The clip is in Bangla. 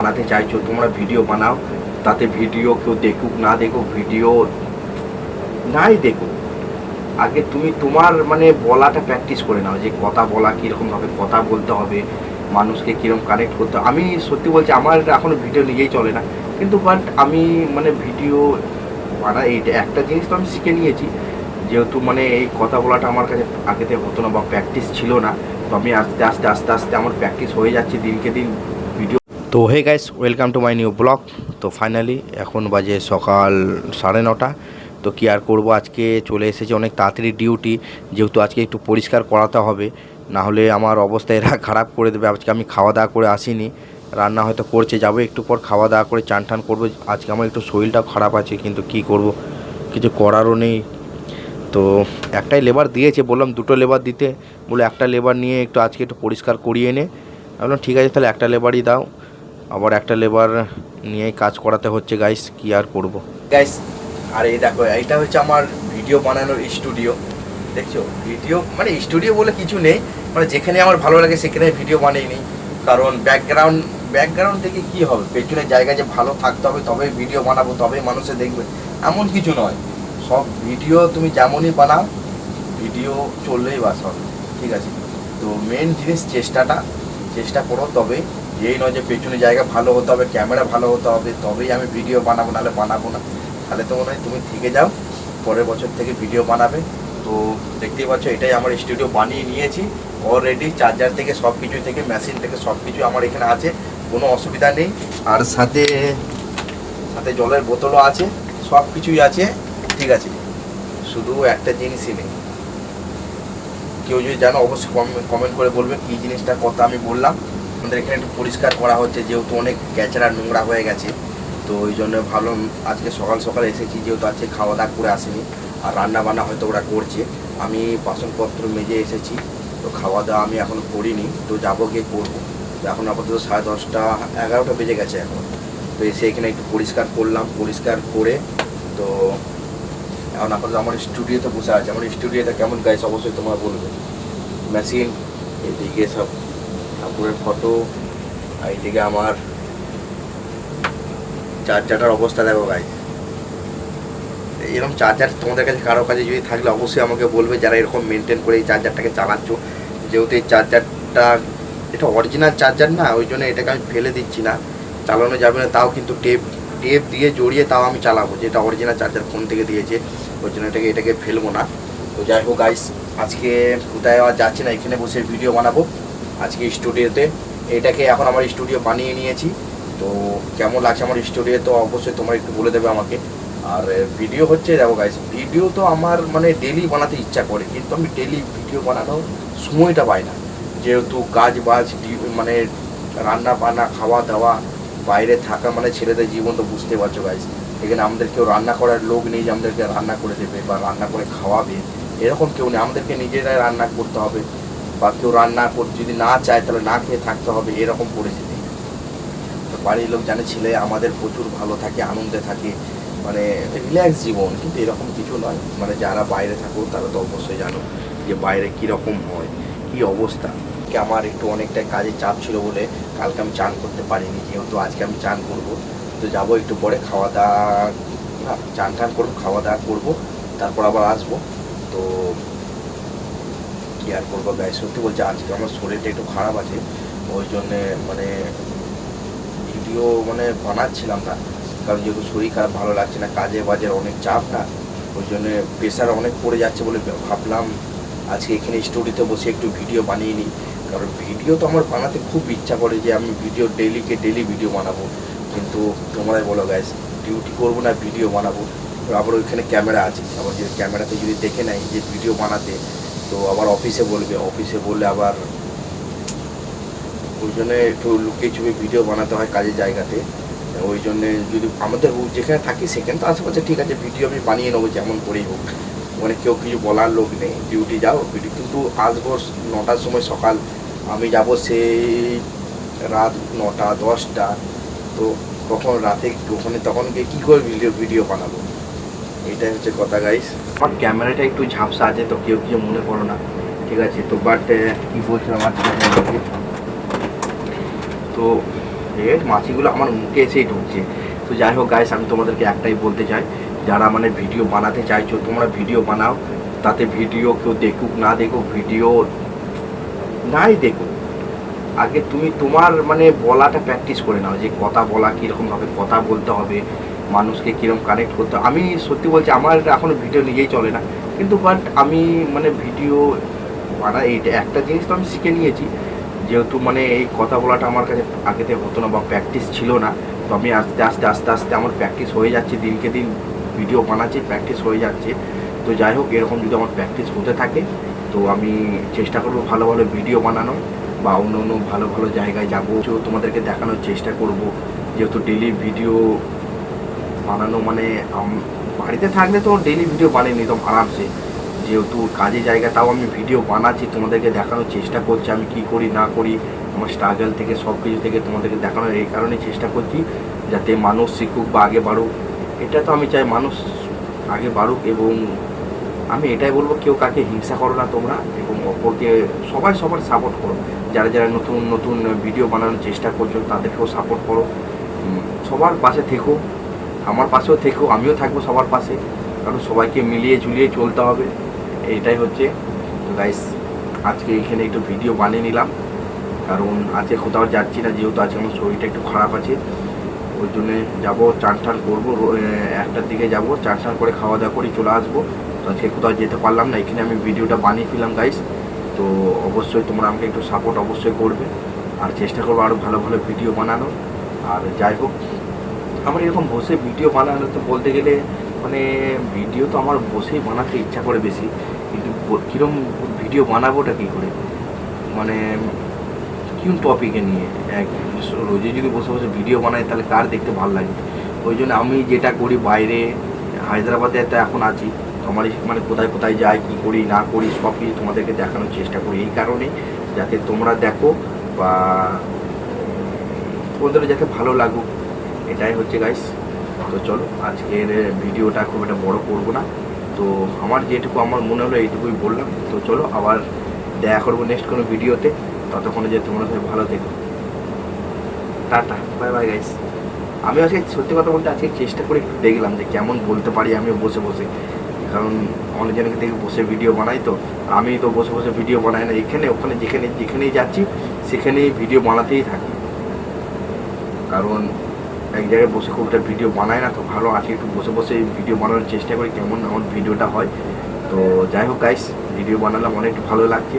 বানাতে চাইছো, তোমরা ভিডিও বানাও, তাতে ভিডিও কেউ দেখুক, না দেখুক, ভিডিও নাই দেখুক আগে তুমি তোমার মানে বলাটা প্র্যাকটিস করে নাও যে কথা বলা কীরকমভাবে কথা বলতে হবে, মানুষকে কীরকম কানেক্ট করতে। আমি সত্যি বলছি, আমার এখনও ভিডিও নিজেই চলে না, কিন্তু বাট আমি মানে ভিডিও বানা এইটা একটা জিনিস তো আমি শিখে নিয়েছি, যেহেতু মানে এই কথা বলাটা আমার কাছে আগেতে হতো না বা প্র্যাকটিস ছিল না, তো আমি আস্তে আস্তে আস্তে আস্তে আমার প্র্যাকটিস হয়ে যাচ্ছে দিনকে দিন তো hey guys welcome to my new blog তো ফাইনালি এখন বাজে সকাল সাড়ে নটা। তো কি আর করব? আজকে চলে এসেছে অনেক তাড়াতাড়ি ডিউটি যেহেতু আজকে একটু পরিষ্কার করাতে হবে না হলে আমার অবস্থা এরা খারাপ করে দেবে। আজকে আমি খাওয়া দাওয়া করে আসিনি। রান্না হয়তো করছে, যাব একটু পর খাওয়া দাওয়া করে চান টান করব। আজকে আমার একটু শরীরটাও খারাপ আছে, কিন্তু কি করব? কিছু করারও নেই। তো একটাই লেবার দিয়েছে, বললাম দুটো লেবার দিতে। বলে একটা লেবার নিয়ে একটু আজকে একটু পরিষ্কার করিয়ে নে। আমি ঠিক আছে, তাহলে একটা লেবারই দাও। আবার একটা লেবার নিয়ে কাজ করাতে হচ্ছে গাইস কি আর করব? গাইস আর এই দেখো, এইটা হচ্ছে আমার ভিডিও বানানোর স্টুডিও দেখছ? ভিডিও মানে স্টুডিও বলে কিছু নেই মানে যেখানে আমার ভালো লাগে সেখানে ভিডিও বানিয়ে নিই। কারণ ব্যাকগ্রাউন্ড ব্যাকগ্রাউন্ড থেকে কি হবে? পেছনের জায়গা যে ভালো থাকতে হবে তবে ভিডিও বানাবো তবে মানুষে দেখবে। এমন কিছু নয়। সব ভিডিও তুমি যেমনই বানাও ভিডিও চললেই বাস হবে। ঠিক আছে? তো মেন জিনিস চেষ্টাটা, চেষ্টা করো তবে এই নয় যে পেছনে জায়গা ভালো হতে হবে, ক্যামেরা ভালো হতে হবে, তবেই আমি ভিডিও বানাবো, নাহলে বানাবো না। তাহলে তো মনে হয় তুমি থেকে যাও, পরের বছর থেকে ভিডিও বানাবে। তো দেখতেই পাচ্ছ, এটাই আমার স্টুডিও বানিয়ে নিয়েছি। অলরেডি চার্জার থেকে সব কিছু থেকে মেশিন থেকে সব কিছু আমার এখানে আছে, কোনো অসুবিধা নেই। আর সাথে সাথে জলের বোতলও আছে সব কিছুই আছে, ঠিক আছে। শুধু একটা জিনিসই নেই। কেউ যদি জানো, অবশ্যই কমেন্ট করে বলবে, কী জিনিসটা, কথা আমি বললাম। আমাদের এখানে একটু পরিষ্কার করা হচ্ছে, যেহেতু অনেক ক্যাচড়া নোংরা হয়ে গেছে। তো ওই জন্য ভাবলাম আজকে সকাল সকাল এসেছি, যেহেতু আজকে খাওয়া দাওয়া করে আসিনি, আর রান্না বান্না হয়তো ওরা করছে। আমি বাসনপত্র মেজে এসেছি, তো খাওয়া দাওয়া আমি এখন করিনি, তো যাব গিয়ে করব। এখন আপাতত সাড়ে দশটা, এগারোটা বেজে গেছে এখন। তো এসে এখানে একটু পরিষ্কার করলাম, পরিষ্কার করে, তো এখন আপাতত আমার স্টুডিওতে বসে আছে। আমার স্টুডিওটা কেমন গাইছে অবশ্যই তোমার বলবে। মেশিন এদিকে সব ঠাকুরের ফটো আর এইদিকে আমার চার্জারটার অবস্থা দেখো গাই এরকম চার্জার তোমাদের কাছে, কারও কাছে যদি থাকলে অবশ্যই আমাকে বলবে যারা এরকম মেনটেন করে এই চার্জারটাকে চালাচ্ছ। যেহেতু এই চার্জারটা এটা অরিজিনাল চার্জার না, ওই জন্য এটাকে আমি ফেলে দিচ্ছি না। চালানো যাবে না, তাও কিন্তু টেপ টেপ দিয়ে জড়িয়ে তাও আমি চালাবো যেটা অরিজিনাল চার্জার ফোন থেকে দিয়েছে। ওই জন্য এটাকে এটাকে ফেলব না। তো যাই হোক গাইস আজকে কোথায় যাচ্ছি না, এখানে বসে ভিডিও বানাবো। আজকে স্টুডিওতে। এটাকে এখন আমার স্টুডিও বানিয়ে নিয়েছি। তো কেমন লাগছে আমার স্টুডিও? তো অবশ্যই তোমরা একটু বলে দেবে আমাকে। আর ভিডিও হচ্ছে, দেখো গাইস ভিডিও তো আমার মানে ডেলি বানাতে ইচ্ছা করে, কিন্তু আমি ডেলি ভিডিও বানানোর সময়টা পাই না। যেহেতু কাজ বাজ মানে রান্না বান্না, খাওয়া দাওয়া, বাইরে থাকা মানে ছেলেদের জীবন তো বুঝতে পারছ গাইস এখানে আমাদের কেউ রান্না করার লোক নেই যে আমাদেরকে রান্না করে দেবে বা রান্না করে খাওয়াবে। এরকম কেউ নেই, আমাদেরকে নিজেরাই রান্না করতে হবে। বা কেউ রান্না করতে যদি না চায়, তাহলে না খেয়ে থাকতে হবে, এরকম পরিস্থিতি। তো বাড়ির লোক জানে ছেলে আমাদের প্রচুর ভালো থাকে, আনন্দে থাকে মানে রিল্যাক্স জীবন, কিন্তু এরকম কিছু নয়। মানে যারা বাইরে থাকো তারা তো অবশ্যই জানো যে বাইরে কীরকম হয়, কী অবস্থা। কি আমার একটু অনেকটাই কাজের চাপ ছিল বলে কালকে আমি চান করতে পারিনি, যেহেতু আজকে আমি চান করব। তো যাব একটু পরে খাওয়া দাওয়া চান টান করব খাওয়া দাওয়া করব, তারপর আবার আসব। তো কি আর করব গায়ে সত্যি বলছি আজকে আমার শরীরটা একটু খারাপ আছে, ওই জন্যে মানে ভিডিও মানে বানাচ্ছিলাম না। কারণ যেহেতু শরীর খারাপ, ভালো লাগছে না, কাজে বাজের অনেক চাপ না ওই জন্যে প্রেশার অনেক পড়ে যাচ্ছে বলে ভাবলাম আজকে এখানে স্টুডিওতে বসে একটু ভিডিও বানিয়ে নিই। কারণ ভিডিও তো আমার বানাতে খুব ইচ্ছা করে যে আমি ভিডিও ডেলিকে ডেলি ভিডিও বানাবো। কিন্তু তোমরাই বলো গ্যাস ডিউটি করব না ভিডিও বানাবো। আবার ওইখানে ক্যামেরা আছে। আবার যদি ক্যামেরাতে যদি দেখে নেয় যে ভিডিও বানাতে তো আবার অফিসে বলবে, অফিসে বললে আবার ওই জন্য একটু লুকিয়ে চুপে ভিডিও বানাতে হয় কাজের জায়গাতে। ওই জন্যে যদি আমাদের যেখানে থাকি সেখানে তো আশেপাশে ঠিক আছে, ভিডিও আমি বানিয়ে নেব যেমন করেই হোক। মানে কেউ কিছু বলার লোক নেই ডিউটি যাও ডিউটি কিন্তু আসব নটার সময় সকাল। আমি যাব সেই রাত নটা, দশটা। তো কখন রাতে ওখানে তখন গিয়ে কী করে ভিডিও ভিডিও বানাবো? এটাই হচ্ছে কথা গাইস আমার ক্যামেরাটা একটু ঝাপসা আছে, তো কেউ কিছু মনে করো না। ঠিক আছে, তো বাট কী বলছিলাম তো এই মাছিগুলো আমার মুখে এসেই ঢুকছে। তো যাই হোক গাইস আমি তোমাদেরকে একটাই বলতে চাই, যারা মানে ভিডিও বানাতে চাইছো, তোমরা ভিডিও বানাও, তাতে ভিডিও কেউ দেখুক, না দেখুক ভিডিও নাই দেখুক। আগে তুমি তোমার মানে বলাটা প্র্যাকটিস করে নাও, যে কথা বলা কীরকমভাবে কথা বলতে হবে। মানুষকে কীরকম কানেক্ট করতে আমি সত্যি বলছি, আমার এখনও ভিডিও নিজেই চলে না। কিন্তু বাট আমি মানে ভিডিও বানা এইটা একটা জিনিস তো আমি শিখে নিয়েছি। যেহেতু মানে এই কথা বলাটা আমার কাছে আগেতে হতো না বা প্র্যাকটিস ছিল না, তো আমি আস্তে আস্তে আস্তে আস্তে আমার প্র্যাকটিস হয়ে যাচ্ছে, দিনকে দিন ভিডিও বানাচ্ছি প্র্যাকটিস হয়ে যাচ্ছে। তো যাই হোক, এরকম যদি আমার প্র্যাকটিস হতে থাকে, তো আমি চেষ্টা করব ভালো ভালো ভিডিও বানানো বা অন্য অন্য ভালো ভালো জায়গায় যাব। তোমাদেরকে দেখানোর চেষ্টা করব। যেহেতু ডেলি ভিডিও বানানো মানে বাড়িতে থাকলে তো ডেলি ভিডিও বানিয়ে নিতাম আরামসে যেহেতু কাজে জায়গা, তাও আমি ভিডিও বানাচ্ছি, তোমাদেরকে দেখানোর চেষ্টা করছি, আমি কি করি, না করি, আমার স্ট্রাগল থেকে সব কিছু থেকে তোমাদেরকে দেখানোর এই কারণে চেষ্টা করছি, যাতে মানুষ শিখুক বা আগে বাড়ুক। এটা তো আমি চাই মানুষ আগে বাড়ুক, এবং আমি এটাই বলব, কেউ কাকে হিংসা করো না তোমরা, এবং অপরকে সবাই সবার সাপোর্ট করো। যারা যারা নতুন নতুন ভিডিও বানানোর চেষ্টা করছ, তাদেরকেও সাপোর্ট করো। সবার পাশে থেকো। আমার পাশেও থেকেও আমিও থাকব সবার পাশে। কারণ সবাইকে মিলিয়ে ঝুলিয়ে চলতে হবে। এইটাই হচ্ছে। তো গাইস আজকে এখানে একটু ভিডিও বানিয়ে নিলাম। কারণ আজকে কোথাও যাচ্ছি না, যেহেতু আজকে আমার শরীরটা একটু খারাপ আছে। ওই জন্যে যাব, চান টান করব একটার দিকে যাব, চান টান করে খাওয়া দাওয়া করে চলে আসব। তো আজকে কোথাও যেতে পারলাম না, এখানে আমি ভিডিওটা বানিয়ে ফেলাম গাইস তো অবশ্যই তোমরা আমাকে একটু সাপোর্ট অবশ্যই করবে। আর চেষ্টা করব আরও ভালো ভালো ভিডিও বানানোর। আর যাই হোক আমার এরকম বসে ভিডিও বানানো তো বলতে গেলে মানে ভিডিও তো আমার বসেই বানাতে ইচ্ছা করে বেশি। কিন্তু কিরম ভিডিও বানাবোটা কী করে? মানে কোন টপিকে নিয়ে? এক রোজে যদি বসে বসে ভিডিও বানাই তাহলে কার দেখতে ভালো লাগে? ওই জন্য আমি যেটা করি বাইরে, হায়দ্রাবাদে তো এখন আছি। আমার মানে কোথায় কোথায় যাই, কী করি, না করি, সব কিছু তোমাদেরকে দেখানোর চেষ্টা করি। এই কারণে যাতে তোমরা দেখো বা তোমাদের যাতে ভালো লাগুক। এটাই হচ্ছে গাইস তো চলো, আজকের ভিডিওটা খুব একটা বড় করব না। তো আমার যেটুকু আমার মনে হলো, এইটুকুই বললাম। তো চলো, আবার দেখা করব নেক্সট কোনো ভিডিওতে। ততক্ষণে যে তোমরা সবাই ভালো থেকো। টাটা বাই বাই গাইস আমি আজকে সত্যি কথা বলতে আজকে চেষ্টা করে একটু দেখলাম যে কেমন বলতে পারি আমি বসে বসে। কারণ অনেকজনকে দেখে বসে ভিডিও বানাই তো। আমি তো বসে বসে ভিডিও বানাই না। এখানে, ওখানে, যেখানে, যেখানেই যাচ্ছি, সেখানেই ভিডিও বানাতেই থাকি। কারণ এক জায়গায় বসে খুব একটা ভিডিও বানায় না, তো ভালো আছে। একটু বসে বসে ভিডিও বানানোর চেষ্টা করি, কেমন আমার ভিডিওটা হয়। তো যাই হোক গাইস ভিডিও বানালাম, অনেক ভালো লাগছে।